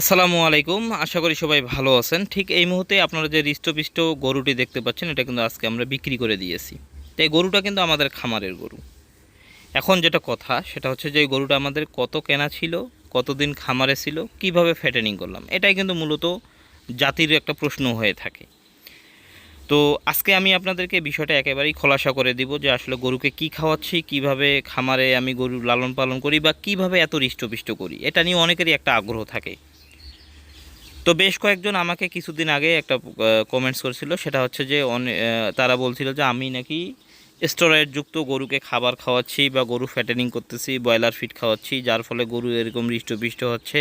আসসালামু আলাইকুম। আশা করি সবাই ভালো আছেন। ঠিক এই মুহূর্তে আপনারা যে হৃষ্টপিষ্ট গরুটি দেখতে পাচ্ছেন, এটা কিন্তু আজকে আমরা বিক্রি করে দিয়েছি। তো এই গরুটা কিন্তু আমাদের খামারের গরু। এখন যেটা কথা, সেটা হচ্ছে যে এই গরুটা আমাদের কত কেনা ছিল, কতদিন খামারে ছিল, কীভাবে ফ্যাটেনিং করলাম, এটাই কিন্তু মূলত জাতির একটা প্রশ্ন হয়ে থাকে। তো আজকে আমি আপনাদেরকে বিষয়টা একেবারেই খোলাসা করে দিব যে আসলে গরুকে কি খাওয়াচ্ছি, কীভাবে খামারে আমি গরু লালন পালন করি বা কীভাবে এত হৃষ্টপিষ্ট করি, এটা নিয়ে অনেকেরই একটা আগ্রহ থাকে। তো বেশ কয়েকজন আমাকে কিছুদিন আগে একটা কমেন্টস করেছিল। সেটা হচ্ছে যে তারা বলছিল যে, আমি নাকি স্টেরয়েড যুক্ত গরুকে খাবার খাওয়াচ্ছি বা গরু ফ্যাটেনিং করতেছি, ব্রয়লার ফিড খাওয়াচ্ছি, যার ফলে গরু এরকম হৃষ্টপিষ্ট হচ্ছে,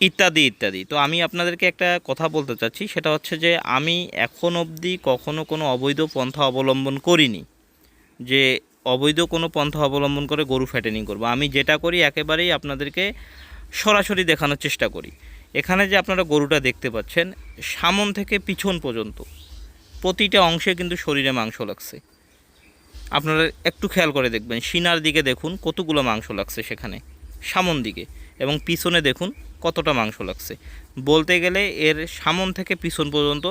ইত্যাদি ইত্যাদি। তো আমি আপনাদেরকে একটা কথা বলতে চাচ্ছি। সেটা হচ্ছে যে, আমি এখন অবধি কখনো কোনো অবৈধ পন্থা অবলম্বন করিনি, যে অবৈধ কোনো পন্থা অবলম্বন করে গরু ফ্যাটেনিং করব। আমি যেটা করি, একেবারেই আপনাদেরকে সরাসরি দেখানোর চেষ্টা করি। এখানে যে আপনারা গরুটা দেখতে পাচ্ছেন, সামন থেকে পিছন পর্যন্ত প্রতিটা অংশে কিন্তু শরীরে মাংস লাগছে। আপনারা একটু খেয়াল করে দেখবেন সিনার দিকে দেখুন কতগুলো মাংস লাগছে সেখানে, সামন দিকে, এবং পিছনে দেখুন কতটা মাংস লাগছে। বলতে গেলে এর সামন থেকে পিছন পর্যন্ত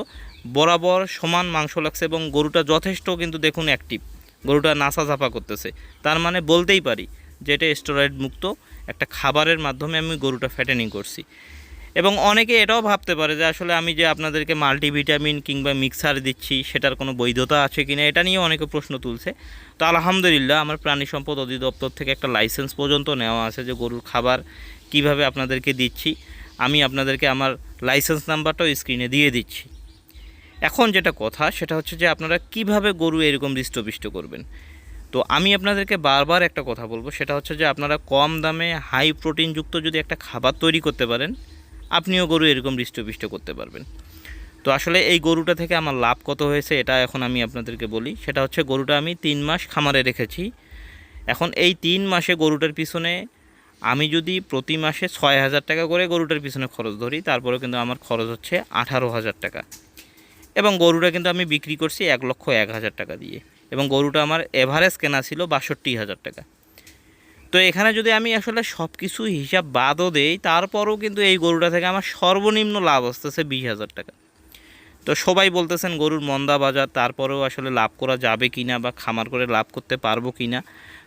বরাবর সমান মাংস লাগছে এবং গরুটা যথেষ্ট কিন্তু দেখুন অ্যাক্টিভ গরুটা নাসা ঝাপা করতেছে। তার মানে বলতেই পারি যে এটা স্টেরয়েড মুক্ত, একটা খাবারের মাধ্যমে আমি গরুটা ফ্যাটেনিং করছি। এবং অনেকে এটাও ভাবতে পারে যে আসলে আমি যে আপনাদেরকে মাল্টিভিটামিন কিংবা মিক্সার দিচ্ছি, সেটার কোনো বৈধতা আছে কি না এটা নিয়ে অনেকে প্রশ্ন তুলছে। তো আলহামদুলিল্লাহ, আমার প্রাণী সম্পদ অধিদপ্তর থেকে একটা লাইসেন্স পর্যন্ত নেওয়া আছে যে গরুর খাবার কীভাবে আপনাদেরকে দিচ্ছি। আমি আপনাদেরকে আমার লাইসেন্স নাম্বারটাও স্ক্রিনে দিয়ে দিচ্ছি। এখন যেটা কথা, সেটা হচ্ছে যে আপনারা কীভাবে গরু এরকম হৃষ্টপিষ্ট করবেন? তো আমি আপনাদেরকে বারবার একটা কথা বলব, সেটা হচ্ছে যে আপনারা কম দামে হাই প্রোটিনযুক্ত যদি একটা খাবার তৈরি করতে পারেন আপনিও গরু এরকম হৃষ্টপিষ্ট করতে পারবেন। তো আসলে এই গরুটা থেকে আমার লাভ কত হয়েছে এটা এখন আমি আপনাদেরকে বলি। সেটা হচ্ছে গরুটা আমি তিন মাস খামারে রেখেছি। এখন এই তিন মাসে গরুটার পিছনে আমি যদি প্রতি মাসে ছয় হাজার টাকা করে গরুটার পিছনে খরচ ধরি, তারপরেও কিন্তু আমার খরচ হচ্ছে আঠারো হাজার টাকা। এবং গরুটা কিন্তু আমি বিক্রি করছি এক লক্ষ এক হাজার টাকা দিয়ে। এবং গরুটা আমার এভারেজ কেনা ছিল বাষট্টি হাজার টাকা। তো এখানে যদি আমি আসলে সব কিছু হিসাব বাদও দেই, তারপরও কিন্তু এই গরুটা থেকে আমার সর্বনিম্ন লাভ আসতেছে বিশ হাজার টাকা। তো সবাই বলতেছেন গরুর মন্দা বাজার, তারপরেও আসলে লাভ করা যাবে কি না বা খামার করে লাভ করতে পারব কি না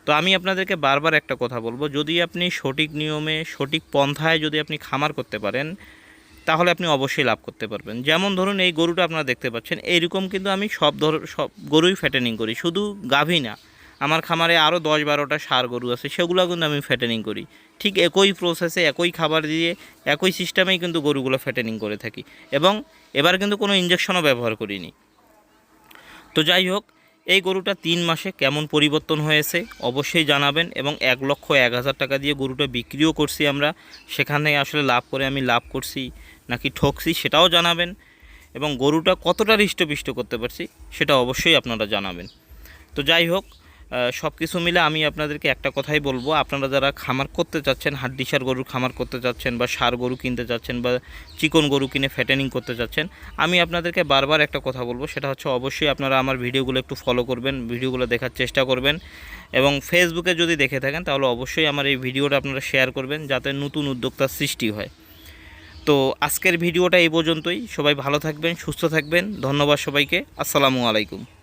তো আমি আপনাদেরকে বারবার একটা কথা বলব, যদি আপনি সঠিক নিয়মে, সঠিক পন্থায় যদি আপনি খামার করতে পারেন, তাহলে আপনি অবশ্যই লাভ করতে পারবেন। যেমন ধরুন এই গরুটা আপনারা দেখতে পাচ্ছেন, এইরকম কিন্তু আমি সব ধর, সব গরুই ফ্যাটেনিং করি, শুধু গাভী না। আমার খামারে আরও দশ বারোটা সার গরু আছে, সেগুলো কিন্তু আমি ফ্যাটেনিং করি। ঠিক একই প্রসেসে একই খাবার দিয়ে একই সিস্টেমেই কিন্তু গরুগুলো ফ্যাটেনিং করে থাকি। এবং এবার কিন্তু কোনো ইঞ্জেকশনও ব্যবহার করিনি। তো যাই হোক, এই গরুটা তিন মাসে কেমন পরিবর্তন হয়েছে অবশ্যই জানাবেন এবং এক লক্ষ এক হাজার টাকা দিয়ে গরুটা বিক্রিও করছি আমরা। সেখানে আসলে লাভ করে আমি লাভ করছি নাকি ঠকছি সেটাও জানাবেন। এবং গরুটা কতটা হৃষ্টপিষ্ট করতে পারছি সেটা অবশ্যই আপনারা জানাবেন। তো যাই হোক সব কিছু মিলে আমি আপনাদেরকে একটা কথাই বলব। আপনারা যারা খামার করতে চাচ্ছেন হাড্ডিসার গরুর খামার করতে চাচ্ছেন বা সার গরু কিনতে চাচ্ছেন বা চিকন গরু কিনে ফ্যাটেনিং করতে চাচ্ছেন আমি আপনাদেরকে বারবার একটা কথা বলব, সেটা হচ্ছে অবশ্যই আপনারা আমার ভিডিওগুলো একটু ফলো করবেন, ভিডিওগুলো দেখার চেষ্টা করবেন এবং ফেসবুকে যদি দেখে থাকেন, তাহলে অবশ্যই আমার এই ভিডিওটা আপনারা শেয়ার করবেন যাতে নতুন উদ্যোক্তার সৃষ্টি হয়। তো আজকের ভিডিওটা এই পর্যন্তই, সবাই ভালো থাকবেন, সুস্থ থাকবেন, ধন্যবাদ সবাইকে, আসসালামু আলাইকুম।